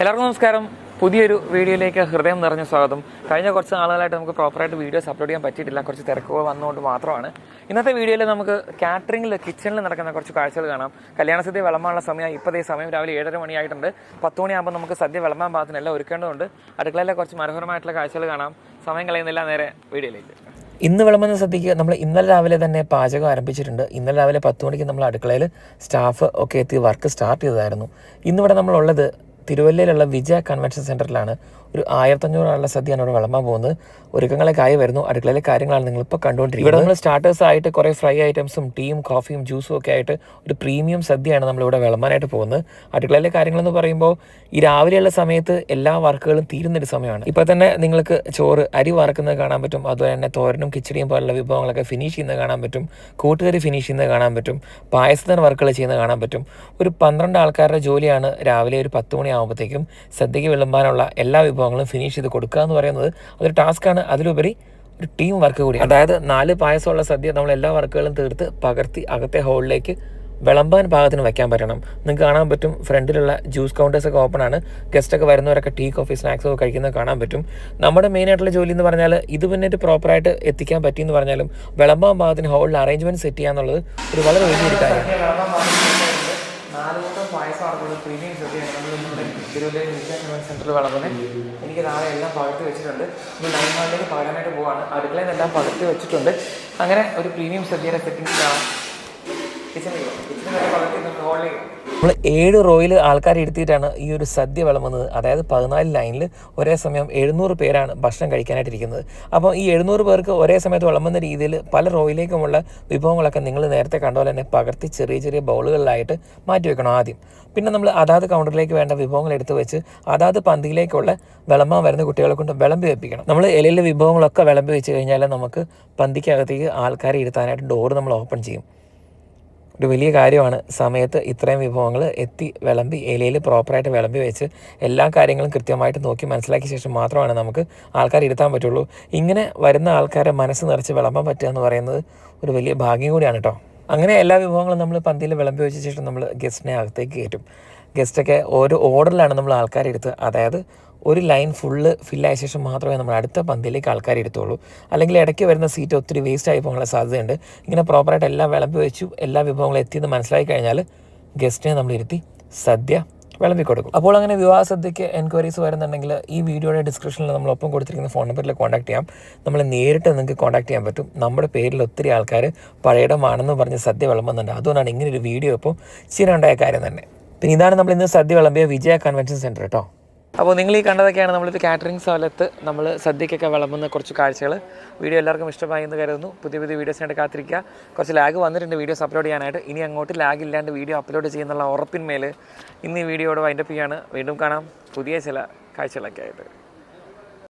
എല്ലാവർക്കും നമസ്കാരം. പുതിയൊരു വീഡിയോയിലേക്ക് ഹൃദയം നിറഞ്ഞ സ്വാഗതം. കഴിഞ്ഞ കുറച്ച് നാളുകളായിട്ട് നമുക്ക് പ്രോപ്പറായിട്ട് വീഡിയോസ് അപ്ലോഡ് ചെയ്യാൻ പറ്റിയിട്ടില്ല. കുറച്ച് തിരക്കുകൾ വന്നുകൊണ്ട് മാത്രമാണ്. ഇന്നത്തെ വീഡിയോയിൽ നമുക്ക് കാറ്ററിംഗിൽ കിച്ചണിൽ നടക്കുന്ന കുറച്ച് കാഴ്ചകൾ കാണാം. കല്യാണ സദ്യ വിളമ്പാനുള്ള സമയം ഇപ്പോഴത്തെ സമയം. രാവിലെ ഏഴര മണിയായിട്ടുണ്ട്. പത്ത് മണിയാകുമ്പോൾ നമുക്ക് സദ്യ വിളമ്പാൻ പാകത്തിന് എല്ലാം ഒരുക്കേണ്ടതുണ്ട്. അടുക്കളയിലെ കുറച്ച് മനോഹരമായിട്ടുള്ള കാഴ്ചകൾ കാണാം. സമയം കളയുന്നില്ല നേരെ വീഡിയോയിലേക്ക്. ഇന്ന് വിളമ്പുന്ന സദ്യക്ക് നമ്മൾ ഇന്നലെ രാവിലെ തന്നെ പാചകം ആരംഭിച്ചിട്ടുണ്ട്. ഇന്നലെ രാവിലെ പത്ത് മണിക്ക് നമ്മൾ അടുക്കളയിൽ സ്റ്റാഫ് ഒക്കെ എത്തി വർക്ക് സ്റ്റാർട്ട് ചെയ്തതായിരുന്നു. ഇന്നിവിടെ നമ്മളുള്ളത് തിരുവല്ലയിലുള്ള വിജയ കൺവെൻഷൻ സെന്ററിലാണ് ഒരു ആയിരത്തഞ്ഞൂറ് ആളുടെ സദ്യയാണ് ഇവിടെ വിളമ്പാൻ പോകുന്നത്. ഒരുക്കങ്ങളൊക്കെ ആയി വരുന്നു. അടുക്കളയിലെ കാര്യങ്ങളാണ് നിങ്ങളിപ്പോൾ കണ്ടുകൊണ്ടിരിക്കുന്നത്. ഇവിടെ നമ്മൾ സ്റ്റാർട്ടേഴ്സ് ആയിട്ട് കുറേ ഫ്രൈ ഐറ്റംസും ടീയും കോഫിയും ജ്യൂസും ഒക്കെ ആയിട്ട് ഒരു പ്രീമിയം സദ്യയാണ് നമ്മളിവിടെ വിളമ്പാനായിട്ട് പോകുന്നത്. അടുക്കളയിലെ കാര്യങ്ങളെന്ന് പറയുമ്പോൾ ഈ രാവിലെയുള്ള സമയത്ത് എല്ലാ വർക്കുകളും തീരുന്നൊരു സമയമാണ്. ഇപ്പോൾ തന്നെ നിങ്ങൾക്ക് ചോറ് അരി വറക്കുന്നത് കാണാൻ പറ്റും. അതുപോലെ തന്നെ തോരനും കിച്ചടിയും പോലുള്ള വിഭവങ്ങളൊക്കെ ഫിനിഷ് ചെയ്യുന്നത് കാണാൻ പറ്റും. കൂട്ടുകറി ഫിനിഷ് ചെയ്യുന്നത് കാണാൻ പറ്റും. പായസത്തിന് വർക്കുകൾ ചെയ്യുന്നത് കാണാൻ പറ്റും. ഒരു പന്ത്രണ്ട് ആൾക്കാരുടെ ജോലിയാണ് രാവിലെ ഒരു പത്ത് മണിയാകുമ്പോഴത്തേക്കും സദ്യയ്ക്ക് വിളമ്പാനുള്ള എല്ലാ വിഭവങ്ങളും ഫിനിഷ് ചെയ്ത് കൊടുക്കുക എന്ന് പറയുന്നത് അതൊരു ടാസ്ക്കാണ് അതിലുപരി ഒരു ടീം വർക്ക് കൂടി. അതായത് നാല് പായസമുള്ള സദ്യ നമ്മൾ എല്ലാ വർക്കുകളും തീർത്ത് പകർത്തി അകത്തെ ഹോളിലേക്ക് വിളമ്പാൻ പാകത്തിന് വയ്ക്കാൻ പറ്റണം. നിങ്ങൾക്ക് കാണാൻ പറ്റും ഫ്രണ്ടിലുള്ള ജ്യൂസ് കൗണ്ടേഴ്സ് ഒക്കെ ഓപ്പൺ ആണ്. ഗസ്റ്റ് ഒക്കെ വരുന്നവരൊക്കെ ടീ കോഫി സ്നാക്സ് ഒക്കെ കഴിക്കുന്നത് കാണാൻ പറ്റും. നമ്മുടെ മെയിൻ ആയിട്ടുള്ള ജോലി എന്ന് പറഞ്ഞാൽ ഇത് പിന്നിട്ട് പ്രോപ്പറായിട്ട് എത്തിക്കാൻ പറ്റിയെന്ന് പറഞ്ഞാലും വിളമ്പാൻ പാകത്തിന് ഹോളിൽ അറേഞ്ച്മെന്റ് സെറ്റ് ചെയ്യാന്നുള്ളത് ഒരു വളരെ വലിയൊരു കാര്യമാണ്. നാലുകൂട്ടം പായസമാണ് പ്രീമിയം സദ്യയാണ് നമ്മൾ തിരുവല്ലയിൽ വളർന്നത് എനിക്ക് നാളെ എല്ലാം പകർത്തി വെച്ചിട്ടുണ്ട്. ഇനി നൈൻ മാളിലേക്ക് പകരാനായിട്ട് പോവാണ്. അടുക്കളയിൽ എല്ലാം പകർത്തി വെച്ചിട്ടുണ്ട്. അങ്ങനെ ഒരു പ്രീമിയം സദ്യയുടെ സെറ്റിംഗ് കിച്ചണിൽ കിച്ചണിൽ പകർത്തി നമ്മൾ ഏഴ് റോയിൽ ആൾക്കാരെ എടുത്തിട്ടാണ് ഈ ഒരു സദ്യ വിളമ്പുന്നത്. അതായത് പതിനാല് ലൈനിൽ ഒരേ സമയം എഴുന്നൂറ് പേരാണ് ഭക്ഷണം കഴിക്കാനായിട്ട് ഇരിക്കുന്നത് അപ്പോൾ ഈ എഴുന്നൂറ് പേർക്ക് ഒരേ സമയത്ത് വിളമ്പുന്ന രീതിയിൽ പല റോയിലേക്കുമുള്ള വിഭവങ്ങളൊക്കെ നിങ്ങൾ നേരത്തെ കണ്ട പോലെ തന്നെ പകർത്തി ചെറിയ ചെറിയ ബൗളുകളിലായിട്ട് മാറ്റി വെക്കണം ആദ്യം. പിന്നെ നമ്മൾ അതാത് കൗണ്ടറിലേക്ക് വേണ്ട വിഭവങ്ങൾ എടുത്ത് വെച്ച് അതാത് പന്തിയിലേക്കുള്ള വിളമ്പാൻ വരുന്ന കുട്ടികളെ കൊണ്ട് വിളമ്പി വെപ്പിക്കണം. നമ്മൾ ഇലയിലെ വിഭവങ്ങളൊക്കെ വിളമ്പി വെച്ച് കഴിഞ്ഞാൽ നമുക്ക് പന്തിക്കകത്തേക്ക് ആൾക്കാരെ ഇരുത്താനായിട്ട് ഡോറ് നമ്മൾ ഓപ്പൺ ചെയ്യും. ഒരു വലിയ കാര്യമാണ് സമയത്ത് ഇത്രയും വിഭവങ്ങൾ എത്തി വിളമ്പി ഇലയിൽ പ്രോപ്പറായിട്ട് വിളമ്പി വെച്ച് എല്ലാ കാര്യങ്ങളും കൃത്യമായിട്ട് നോക്കി മനസ്സിലാക്കിയ ശേഷം മാത്രമാണ് നമുക്ക് ആൾക്കാർ ഇരുത്താൻ പറ്റുള്ളൂ. ഇങ്ങനെ വരുന്ന ആൾക്കാരെ മനസ്സ് നിറച്ച് വിളമ്പാൻ പറ്റുക എന്ന് പറയുന്നത് ഒരു വലിയ ഭാഗ്യം കൂടിയാണ് കേട്ടോ അങ്ങനെ എല്ലാ വിഭവങ്ങളും നമ്മൾ പന്തിയിൽ വിളമ്പി വെച്ച ശേഷം നമ്മൾ ഗസ്റ്റിനെ അകത്തേക്ക് കയറ്റും. ഗസ്റ്റൊക്കെ ഓരോ ഓർഡറിലാണ് നമ്മൾ ആൾക്കാരെടുത്ത് അതായത് ഒരു ലൈൻ ഫുള്ള് ഫില്ലായ ശേഷം മാത്രമേ നമ്മൾ അടുത്ത പന്തിയിലേക്ക് ആൾക്കാർ എടുത്തുള്ളൂ. അല്ലെങ്കിൽ ഇടയ്ക്ക് വരുന്ന സീറ്റ് ഒത്തിരി വേസ്റ്റ് ആയി പോകാനുള്ള സാധ്യതയുണ്ട്. ഇങ്ങനെ പ്രോപ്പറായിട്ട് എല്ലാം വിളമ്പി വെച്ചു എല്ലാ വിഭവങ്ങളും എത്തിയെന്ന് മനസ്സിലാക്കി കഴിഞ്ഞാൽ ഗസ്റ്റിനെ നമ്മൾ ഇരുത്തി സദ്യ വിളമ്പി കൊടുക്കും. അപ്പോൾ അങ്ങനെ വിവാഹ സദ്യയ്ക്ക് എൻക്വയറീസ് വരുന്നുണ്ടെങ്കിൽ ഈ വീഡിയോയുടെ ഡിസ്ക്രിപ്ഷനിൽ നമ്മൾ ഒപ്പം കൊടുത്തിരിക്കുന്ന ഫോൺ നമ്പറിൽ കോൺടാക്ട് ചെയ്യാം. നമ്മൾ നേരിട്ട് നിങ്ങൾക്ക് കോൺടാക്ട് ചെയ്യാൻ പറ്റും. നമ്മുടെ പേരിൽ ഒത്തിരി ആൾക്കാർ പഴയടമാണെന്ന് പറഞ്ഞ് സദ്യ വിളമ്പുന്നുണ്ട്. അതുകൊണ്ടാണ് ഇങ്ങനെ ഒരു വീഡിയോ ഇപ്പോൾ ചെയ്യാനുണ്ടായ കാര്യം തന്നെ. പിന്നെ ഇതാണ് നമ്മൾ ഇന്ന് സദ്യ വിളമ്പിയ വിജയ കൺവെൻഷൻ സെന്റർ കേട്ടോ അപ്പോൾ നിങ്ങൾ ഈ കണ്ടതൊക്കെയാണ് നമ്മളൊരു കാറ്ററിംഗ് സ്ഥലത്ത് നമ്മൾ സദ്യക്കൊക്കെ വിളമ്പുന്ന കുറച്ച് കാഴ്ചകൾ. വീഡിയോ എല്ലാവർക്കും ഇഷ്ടമായി എന്ന് കരുതുന്നു. പുതിയ പുതിയ വീഡിയോസിനായിട്ട് കാത്തിരിക്കുക. കുറച്ച് ലാഗ് വന്നിട്ടുണ്ട് വീഡിയോസ് അപ്ലോഡ് ചെയ്യാനായിട്ട്. ഇനി അങ്ങോട്ട് ലാഗ് ഇല്ലാണ്ട് വീഡിയോ അപ്ലോഡ് ചെയ്യുന്നുള്ള ഉറപ്പിന്മേൽ ഇന്ന് ഈ വീഡിയോയോട് വൈൻഡപ്പ് ചെയ്യാണ്. വീണ്ടും കാണാം. പുതിയ ചില കാഴ്ചകളൊക്കെ ആയിട്ട്.